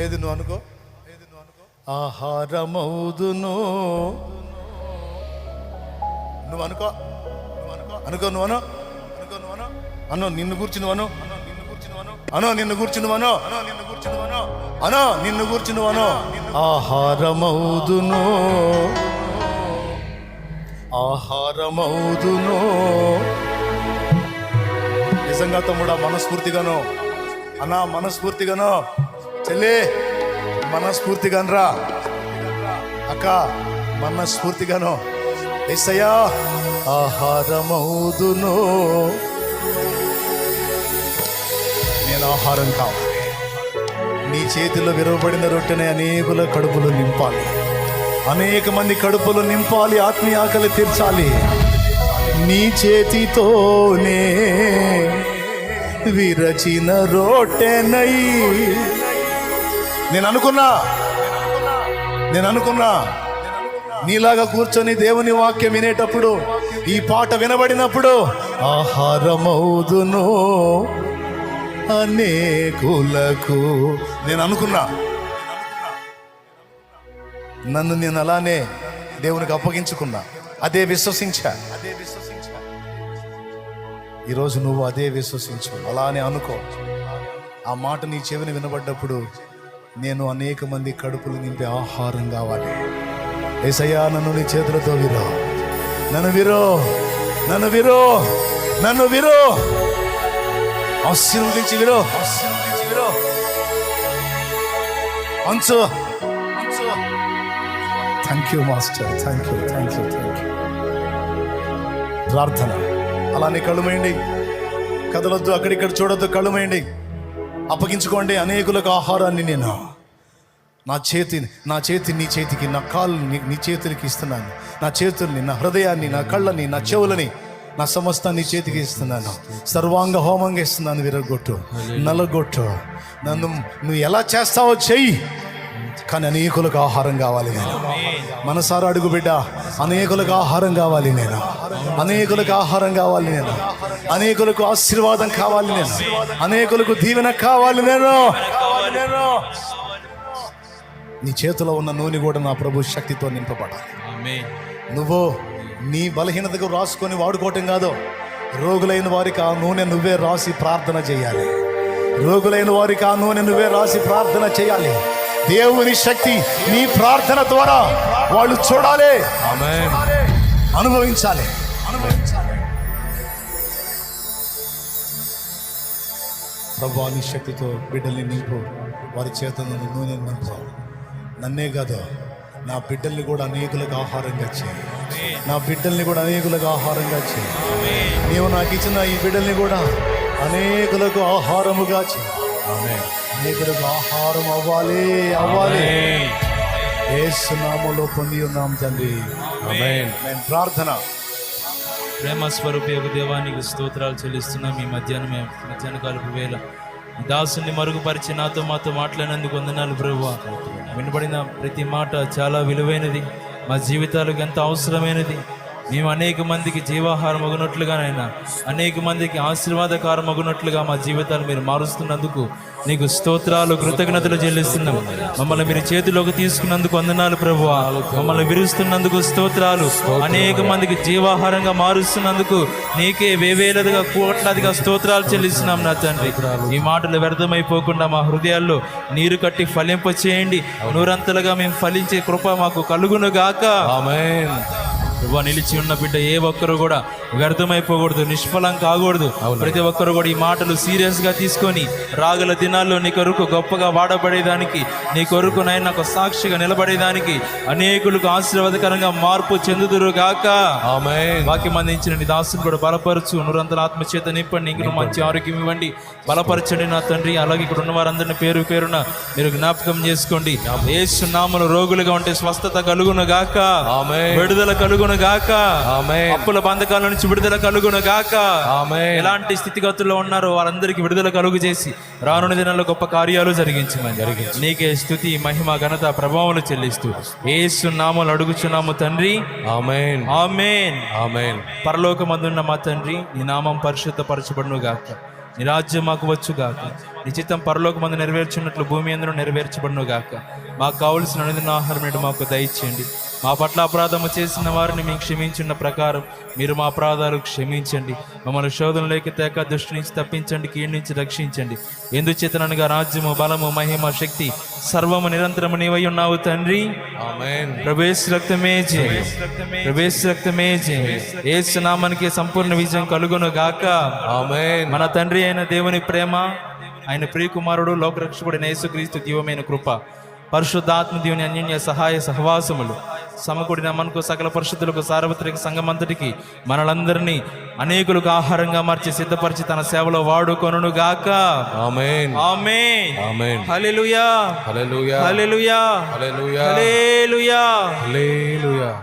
ఏది నువ్వు అనుకో? ఆహారమౌదును నువ్వు అనుకో. నువ్వు అనుకో అనుకో నువ్వు అను. అనుకో నువ్వు అను అను నిన్ను కూర్చి నువ్వు అను. అను నిన్ను కూర్చి నువ్వు అను. అను నిన్ను కూర్చి నువ్వు అను. అను నిన్ను కూర్చి నువ్వు అను ఆహారమౌదును ఆహారమౌదును నిజంగా తమ్ముడా మనస్ఫూర్తిగాను. అన్నా మనస్ఫూర్తిగాను. చెల్లే మనస్ఫూర్తిగానరా. అక్క మనస్ఫూర్తిగాను. ఎస్సయ్యా ఆహారమౌదును. నేను ఆహారం కావాలి. నీ చేతిలో విరవబడిన రొట్టెని అనేకుల కడుపులు నింపాలి. అనేక మంది కడుపులు నింపాలి ఆత్మీయ ఆకలి తీర్చాలి. నీ చేతితోనే విరచిన రొట్టెనై నేను అనుకున్నా. నేను అనుకున్నా. నీలాగా కూర్చొని దేవుని వాక్యం వినేటప్పుడు ఈ పాట వినబడినప్పుడు ఆహారమౌదును అనేకులకు. నేను అనుకున్నా. నన్ను నేను అలానే దేవునికి అప్పగించుకున్నా. అదే విశ్వసించా అదే విశ్వసించా. ఈరోజు నువ్వు అదే విశ్వసించు. అలానే అనుకో. ఆ మాట నీ చెవిని వినబడ్డప్పుడు నేను అనేక మంది కడుపులు నింపే ఆహారం కావాలి. ఏసయ్యా నన్ను నీ చేతులతో విరో. నన్ను విరో. నన్ను విరో. నన్ను విరో. ఆశీర్వదించి విరో. ఆశీర్వదించి విరో. అంచు. అంచు. Thank you master thank you thank you thank you ప్రార్థన. అలానే కళ్ళుమేయండి కదలొద్దు అక్కడిక్కడ చూడొద్దు కళ్ళుమేయండి అప్పగించుకోండి అనేకులకు ఆహారాన్ని నేను. నా చేతి నా చేతి నీ చేతికి నా కాళ్ళు నీ నీ చేతులకి ఇస్తున్నాను. నా చేతుల్ని నా హృదయాన్ని నా కళ్ళని నా చెవులని నా సమస్తాన్ని చేతికి ఇస్తున్నాను. సర్వాంగ హోమంగా ఇస్తున్నాను విరగొట్టు నలగొట్టు. నన్ను నువ్వు ఎలా చేస్తావో చెయ్యి. కానీ అనేకులకు ఆహారం కావాలి నేను. మనసారా అడుగు బిడ్డ అనేకులకు ఆహారం కావాలి నేను. అనేకులకు ఆహారం కావాలి నేను. అనేకులకు ఆశీర్వాదం కావాలి నేను. అనేకులకు దీవెన కావాలి నేను. నీ చేతిలో ఉన్న నూనె కూడా నా ప్రభు శక్తితో నింపబడాలి. నువ్వు నీ బలహీనతకు రాసుకొని వాడుకోవటం కాదు. రోగులైన వారికి ఆ నూనె నువ్వే రాసి ప్రార్థన చేయాలి. రోగులైన వారికి ఆ నూనె నువ్వే రాసి ప్రార్థన చేయాలి. దేవుని శక్తి నీ ప్రార్థన ద్వారా వాళ్ళు చూడాలి. ఆమేన్. అనుభవించాలి. అనుభవించాలి ప్రభు నీ శక్తితో బిడ్డల్ని నింపు. వారి చేత నన్ను నూనె నింపు. నన్నే కాదు నా బిడ్డల్ని కూడా అనేకులకు ఆహారంగా చేయి. నా బిడ్డల్ని కూడా అనేకులకు ఆహారంగా చేయి. నీవు నాకు ఇచ్చిన ఈ బిడ్డల్ని కూడా అనేకులకు ఆహారముగా చేయి. అనేకులకు ఆహారం అవ్వాలి అవ్వాలి. ఏసు నామములో పొంది ఉన్నాం తండ్రి. ప్రార్థన. ప్రేమ స్వరూపి యొక్క దేవానికి స్తోత్రాలు చెల్లిస్తున్నాం. ఈ మధ్యాహ్నం మధ్యాహ్న కాలపు వేళ. దాసుని మరుగుపరిచి నాతో మాతో మాట్లాడినందుకు వందనాలు ప్రభు. వినబడిన ప్రతి మాట చాలా విలువైనది. మా జీవితాలకు ఎంత అవసరమైనది. మేము అనేక మందికి జీవాహారం అగునట్లుగానైనా అనేక మందికి ఆశీర్వాదకారం అగునట్లుగా మా జీవితాలు మీరు మారుస్తున్నందుకు నీకు స్తోత్రాలు కృతజ్ఞతలు చెల్లిస్తున్నాం. మమ్మల్ని మీరు చేతిలోకి తీసుకున్నందుకు వందనాలు ప్రభు మమ్మల్ని విరుస్తున్నందుకు స్తోత్రాలు. అనేక మందికి జీవాహారంగా మారుస్తున్నందుకు నీకే వేవేలదిగా కోట్లాదిగా స్తోత్రాలు చెల్లిస్తున్నాం నా తండ్రి. ఈ మాటలు వ్యర్థమైపోకుండా మా హృదయాల్లో నీరు కట్టి ఫలింప చేయండి నూరంతలుగా మేము ఫలించే కృప మాకు కలుగును గాక ఆమె ప్రభు నిలిచి ఉన్న బిడ్డ ఏ ఒక్కరు కూడా వ్యర్థమైపోకూడదు నిష్ఫలం కాకూడదు. ప్రతి ఒక్కరు కూడా ఈ మాటలు సీరియస్గా తీసుకొని రాగల దినాల్లో నీ కొరకు గొప్పగా వాడబడేదానికి నీ కొరకు నాయన ఒక సాక్షిగా నిలబడేదానికి అనేకులకు ఆశీర్వాదకరంగా మార్పు చెందుదురు గాక. ఆమేన్. వాక్యం అందించిన నీ దాసుని కూడా బలపరచు నురంతల ఆత్మచేత నింపండి ఇంక మంచి ఆరోగ్యం ఇవ్వండి. బలపరచండి నా తండ్రి అలాగే ఇక్కడ ఉన్న వారందరిని పేరు పేరున మీరు జ్ఞాపకం చేసుకోండి. ఏసు నామలు రోగులుగా ఉంటే స్వస్థత కలుగును గాక. ఆమేన్. విడుదల కలుగును గాక ఆమేన్. అప్పుల బంధకాల నుంచి విడుదల కలుగును గాక ఎలాంటి స్థితిగతుల్లో ఉన్నారో వారందరికీ విడుదల కలుగు చేసి రానున్న దినాల్లో గొప్ప కార్యాలు జరిగించమని జరిగించి నీకే స్థుతి మహిమ ఘనత ప్రభావాలు చెల్లిస్తూ ఏసు నామలు అడుగుచున్నాము తండ్రి. ఆమేన్. ఆమేన్. ఆమేన్. పరలోకమందున్న మా తండ్రి నీ నామం పరిశుద్ధ పరచబడును గాక నీ రాజ్యం మాకు వచ్చుగాక. నీ చిత్తం పరలోక మంది నెరవేర్చున్నట్లు భూమి అందరూ నెరవేర్చబడును గాక మాకు కావలసిన అనుదిన ఆహారం మాకు దయచేయండి. మా పట్ల అపరాధము చేసిన వారిని మేము క్షమించున్న ప్రకారం మీరు మా అపరాధాలు క్షమించండి. మమ్మల్ని శోధనలోకి తేక దృష్టి నుంచి తప్పించండి కీడు నుంచి రక్షించండి. ఎందుచేతనగా రాజ్యము బలము మహిమ శక్తి సర్వము నిరంతరము నీవై ఉన్నావు తండ్రి. ప్రవేశ రక్తమే ప్రవేశ రక్తమే ఏసు నామానికి సంపూర్ణ విజయం కలుగును గాక. మన తండ్రి అయిన దేవుని ప్రేమ ఆయన ప్రియకుమారుడు లోకరక్షకుడైన యేసుక్రీస్తు దీవమైన కృప పరిశుద్ధాత్మ దేవుని అన్యోన్య సహాయ సహవాసములు సమకూడిన మనకు సకల పరిశుద్ధులకు సార్వత్రిక సంఘమంతటికి మనలందరినీ అనేకులకు ఆహారంగా మార్చి సిద్ధపరిచి తన సేవలో వాడుకొనును గాక ఆమేన్. ఆమె ఆమేన్. హల్లెలూయా. హల్లెలూయా. హల్లెలూయా. హల్లెలూయా. హల్లెలూయా. హల్లెలూయా.